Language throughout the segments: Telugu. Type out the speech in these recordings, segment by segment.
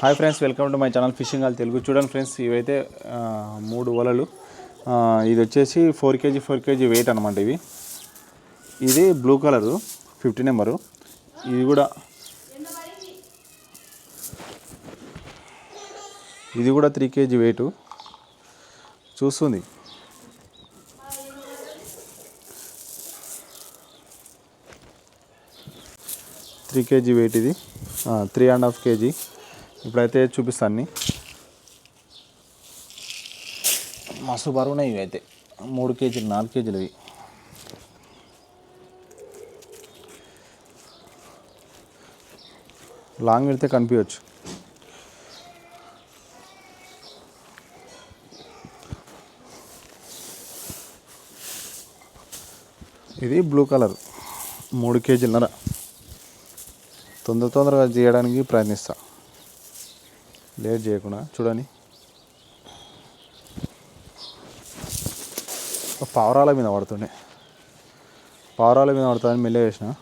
Hi friends welcome to my channel fishing all Telugu. చూడండి ఫ్రెండ్స్ ఇవైతే మూడు వలలు. ఇది వచ్చేసి four KG four KG weight అనమాట ఇవి. ఇది బ్లూ కలరు ఫిఫ్టీ నెంబరు. ఇది కూడా ఇది కూడా త్రీ కేజీ వెయిట్. చూస్తుంది. త్రీ కేజీ వెయిట్ ఇది. Three and half KG. ఇప్పుడైతే చూపిస్తాను అన్నీ. మస్తు బరువున్నాయి ఇవి అయితే మూడు కేజీలు నాలుగు కేజీలు ఇవి లాంగ్ వెళ్తే కనిపించవచ్చు. ఇది బ్లూ కలర్. మూడు కేజీలన్నర. తొందర తొందరగా చేయడానికి ప్రయత్నిస్తాను లేట్ చేయకుండా చూడండి. పావురాల మీద పడుతుండే. పావురాల మీద పడుతుందని మెల్లే వేసిన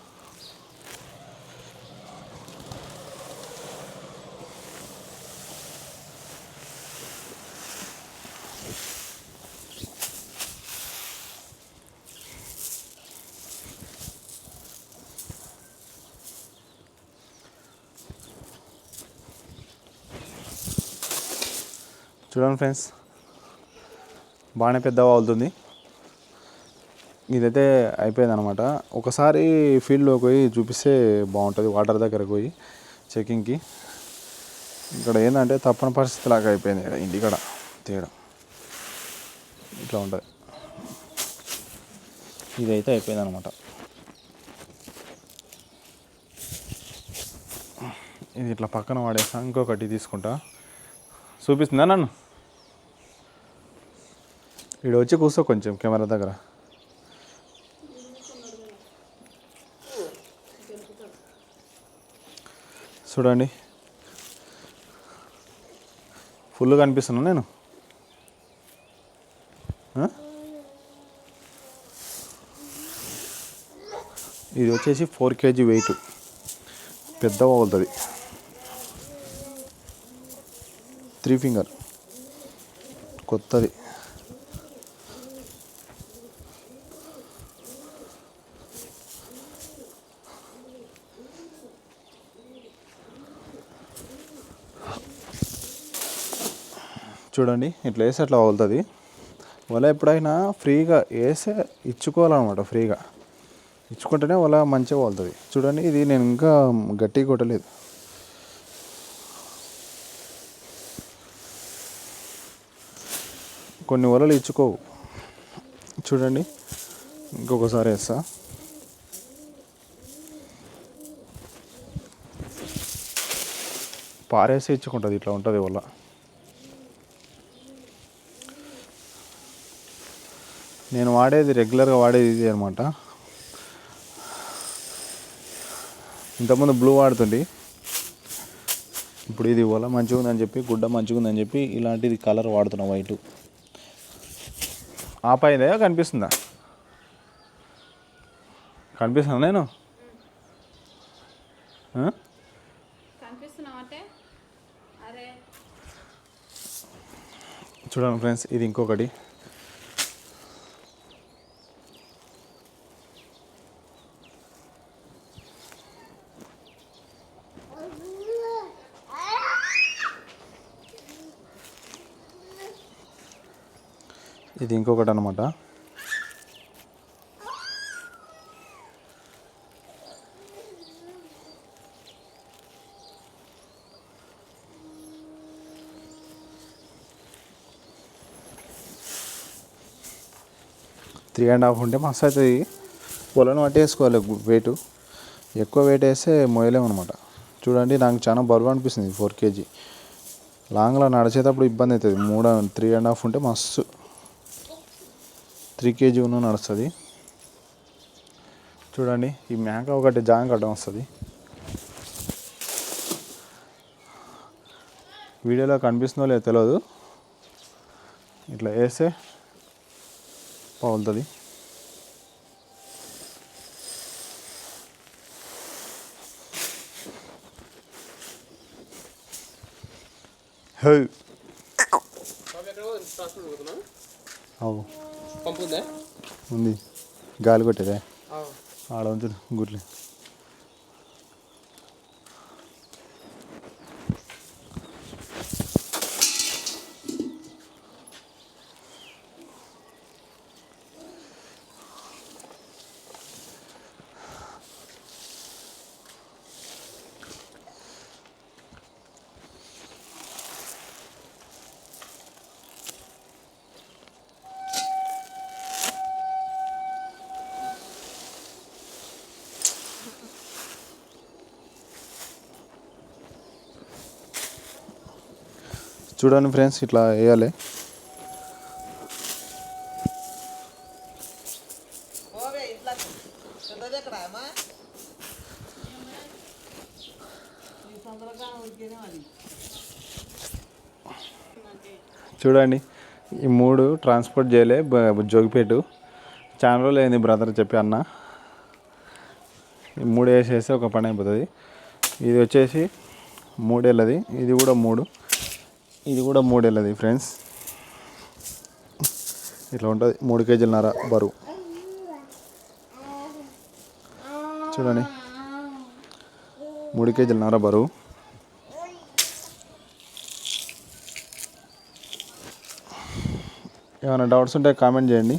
చూడండి ఫ్రెండ్స్. బాగానే పెద్దగా అవుతుంది. ఇదైతే అయిపోయింది అనమాట ఒకసారి ఫీల్డ్లోకి పోయి చూపిస్తే బాగుంటుంది వాటర్ దగ్గరకు పోయి చెకింగ్కి ఇక్కడ ఏంటంటే తప్పని పరిస్థితి లాగా అయిపోయింది ఇక్కడ ఇంటికాడ తీయడం. ఇట్లా ఉంటుంది. ఇదైతే అయిపోయింది అనమాట ఇది ఇట్లా పక్కన వాడేస్తా ఇంకొకటి తీసుకుంటా. చూపిస్తుందా నన్ను? ఇక్కడ వచ్చి కూర్చో కొంచెం కెమెరా దగ్గర. చూడండి. ఫుల్ కనిపిస్తున్నా నేను. ఇది వచ్చేసి ఫోర్ కేజీ వెయిట్. పెద్ద అవుతుంది త్రీ ఫింగర్. కొత్తది. చూడండి ఇట్లా వేసి అట్లా వదులుతుంది వల ఎప్పుడైనా ఫ్రీగా వేసే ఇచ్చుకోవాలన్నమాట ఫ్రీగా. ఇచ్చుకుంటేనే వల మంచిగా వదులుతుంది చూడండి ఇది నేను ఇంకా గట్టిగా కొట్టలేదు. కొన్ని వలలు ఇచ్చుకోవు. చూడండి ఇంకొకసారి వేస్తా. పారేసి ఇచ్చుకుంటుంది ఇట్లా ఉంటుంది వల్ల నేను వాడేది రెగ్యులర్గా వాడేది ఇది అనమాట ఇంతకుముందు బ్లూ వాడుతుండే. ఇప్పుడు ఇది వల మంచిగా ఉందని చెప్పి గుడ్డ మంచిగా ఉందని చెప్పి ఇలాంటిది కలర్ వాడుతున్నా వైట్ ఆపాయిదే కనిపిస్తుందా? కనిపిస్తుందా నేను? అంటే అరే. చూడండి ఫ్రెండ్స్ ఇది ఇంకొకటి. ఇది ఇంకొకటి అనమాట త్రీ అండ్ హాఫ్ ఉంటే మస్తు అవుతుంది. పొలను పట్టి వేసుకోవాలి వెయిట్ ఎక్కువ వెయిట్ వేస్తే మొయలేమనమాట చూడండి నాకు చాలా బరువు అనిపిస్తుంది ఫోర్ కేజీ లాంగ్లో నడిచేటప్పుడు ఇబ్బంది అవుతుంది. మూడు త్రీ అండ్ హాఫ్ ఉంటే మస్తు. త్రీ కేజీ ఉన్న నడుస్తుంది. చూడండి ఈ మేక ఒకటి జాంగ్ కట్టడం వస్తుంది. వీడియోలో కనిపిస్తుందో లేదో తెలియదు ఇట్లా వేస్తే పగులుతుంది హే. అవు పంపు ఉందా. గాలి కొట్టేదే. ఆడ ఉంచు గుడ్లు చూడండి ఫ్రెండ్స్ ఇట్లా వేయాలి. చూడండి ఈ మూడు ట్రాన్స్పోర్ట్ చేయలే జోగిపేట. చాలా రోజులు అయింది బ్రదర్ చెప్పి అన్న. ఈ మూడు వేసేస్తే ఒక పని అయిపోతుంది. ఇది వచ్చేసి మూడేళ్ళది. ఇది కూడా మూడు. ఇది కూడా మూడేళ్ళది ఫ్రెండ్స్ ఇట్లా ఉంటుంది. మూడు కేజీలన్నర బరువు. చూడండి. మూడు కేజీలన్నర బరువు. ఏమైనా డౌట్స్ ఉంటే కామెంట్ చేయండి.